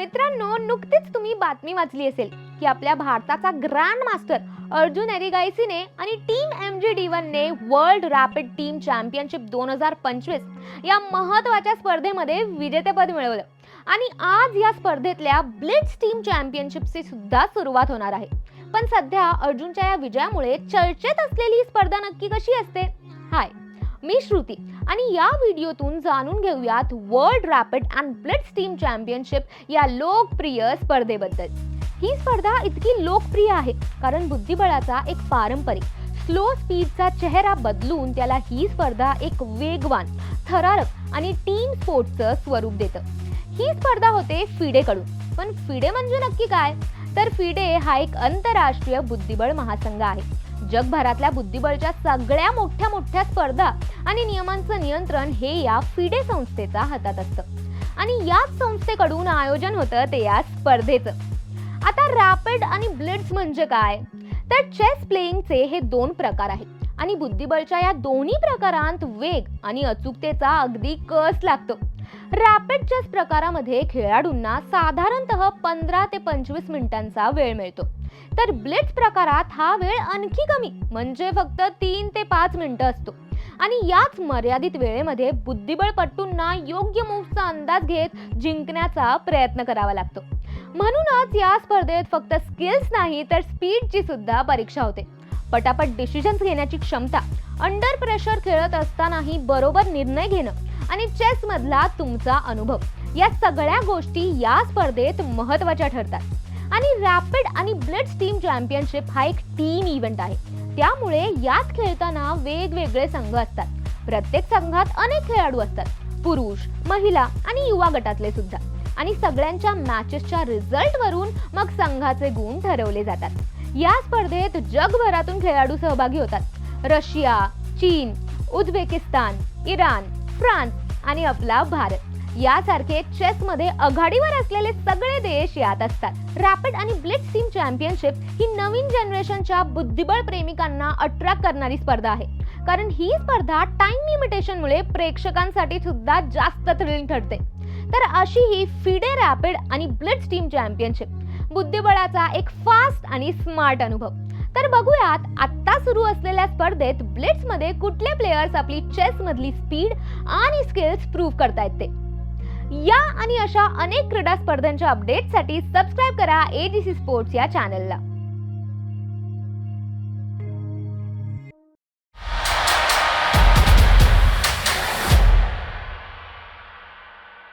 मित्रांनो नुकतीच तुम्ही बातमी वाचली असेल की आपल्या भारताचा ग्रँड मास्टर अर्जुन एरिगायसीने आणि टीम एम जी डी वनने वर्ल्ड रॅपिड टीम चॅम्पियनशिप दोन हजार पंचवीस या महत्त्वाच्या स्पर्धेमध्ये विजेतेपद मिळवलं. आणि आज या स्पर्धेतल्या ब्लिट्स टीम चॅम्पियनशिपची सुद्धा सुरुवात होणार आहे. पण सध्या अर्जुनच्या या विजयामुळे चर्चेत असलेली ही स्पर्धा नक्की कशी असते? हाय. मी श्रुती. आणि या व्हिडिओतून जाणून घेऊयात world rapid and blitz team championship या लोकप्रिय स्पर्धेबद्दल. ही स्पर्धा इतकी लोकप्रिय आहे कारण बुद्धिबळाचा एक पारंपरिक स्लो स्पीडचा चेहरा बदलून त्याला ही स्पर्धा एक वेगवान थरारक आणि टीम स्पोर्ट्सचं स्वरूप देतं. ही स्पर्धा होते फिडेकडून. पण फिडे म्हणजे नक्की काय? तर फिडे हा एक आंतरराष्ट्रीय बुद्धिबळ महासंघ आहे. जगभरातल्या बुद्धिबळच्या सगळ्या मोठ्या मोठ्या स्पर्धा आणि नियमांचं नियंत्रण हे या फिडे संस्थेच्या हातात असतं. आणि याच संस्थेकडून आयोजन होतं ते या स्पर्धेचं. आता रॅपिड आणि ब्लिट्स म्हणजे काय? तर चेस प्लेईंगचे हे दोन प्रकार आहेत. आणि बुद्धिबळच्या या दोन्ही प्रकारांत वेग आणि अचूकतेचा अगदी कस लागतो? रॅपिड चेस प्रकारामध्ये खेळाडूंना साधारणतः पंधरा ते पंचवीस मिनिटांचा वेळ मिळतो. तर ब्लिट्स प्रकारात हा वेळ आणखी कमी म्हणजे फक्त तीन ते पाच मिनिटं असतो. आणि याच मर्यादित वेळेमध्ये बुद्धिबळपट्टूंना योग्य मूव्हचा अंदाज घेत जिंकण्याचा प्रयत्न करावा लागतो. म्हणूनच या स्पर्धेत फक्त स्किल्स नाही तर स्पीडची सुद्धा परीक्षा होते. पटापट डिसिजन्स घेण्याची क्षमता अंडर प्रेशर खेळत असतानाही बरोबर निर्णय घेणं आणि चेस मधला तुमचा अनुभव. या सगळ्या गोष्टी या स्पर्धेत महत्त्वाच्या ठरतात. आणि रॅपिड आणि ब्लिट्स टीम चॅम्पियनशिप हा एक टीम इव्हेंट आहे. त्यामुळे यात खेळताना वेगवेगळे संघ असतात. प्रत्येक संघात अनेक खेळाडू असतात. पुरुष महिला आणि युवा गटातले सुद्धा. आणि सगळ्यांच्या मॅचेसच्या रिझल्ट वरून मग संघाचे गुण ठरवले जातात. या स्पर्धेत जगभरातून खेळाडू सहभागी होतात. रशिया चीन उझबेकिस्तान इराण फ्रान्स आणि आपला भारत. यासारखे चेसमध्ये आघाडीवर असलेले सगळे देश यात असतात. रॅपिड आणि ब्लिट्स टीम चॅम्पियनशिप ही नवीन जनरेशनच्या बुद्धिबळ प्रेमिकांना अट्रॅक्ट करणारी स्पर्धा आहे. कारण ही स्पर्धा टाइम लिमिटेशनमुळे प्रेक्षकांसाठी सुद्धा जास्त थ्रिलिंग ठरते. तर अशी ही फिडे रॅपिड आणि ब्लिट्स टीम चॅम्पियनशिप बुद्धिबळाचा एक फास्ट आणि स्मार्ट अनुभव. तर बघूयात आत्ता सुरू असलेल्या स्पर्धेत ब्लिट्समध्ये कुठले प्लेयर्स आपली चेस मधली स्पीड आणि स्किल्स प्रूव्ह करतायत ते? या आणि अशा अनेक क्रीडा स्पर्धांच्या अपडेटसाठी सबस्क्राईब करा एजीसी स्पोर्ट्स या चॅनलला